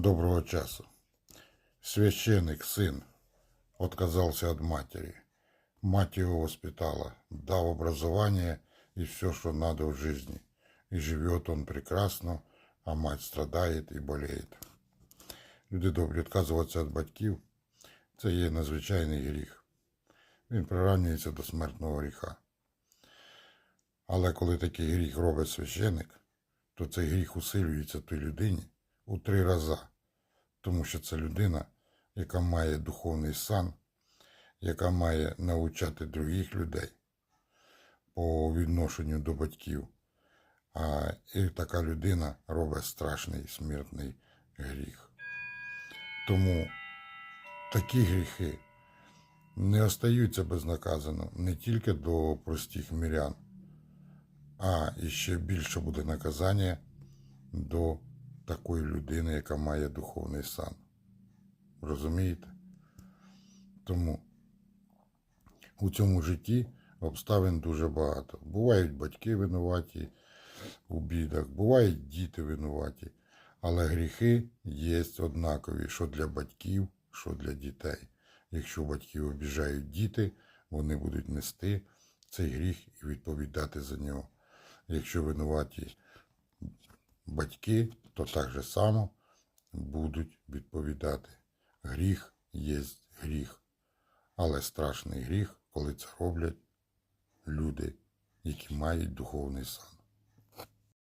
доброго часу. Священник, сын, отказался от матери. Мать его воспитала, дав образование и все, что надо в жизни. И живет он прекрасно, а мать страдает і болеет. Люди добрі, відказуватися від батьків – це є надзвичайний гріх. Він прирівнюється до смертного гріха. Але коли такий гріх робить священик, то цей гріх усилюється той людині у три рази. Тому що це людина, яка має духовний сан, яка має навчати других людей по відношенню до батьків. А і така людина робить страшний смертний гріх. Тому такі гріхи не остаються безнаказано не тільки до простих мірян, а ще більше буде наказання до такої людини, яка має духовний сан. Розумієте? Тому у цьому житті обставин дуже багато. Бувають батьки винуваті у бідах, бувають діти винуваті, але гріхи є однакові, що для батьків, що для дітей. Якщо батьків обіжають діти, вони будуть нести цей гріх і відповідати за нього. Якщо винуваті батьки, то так же само будуть відповідати. Гріх є гріх, але страшний гріх, коли це роблять люди, які мають духовний сан.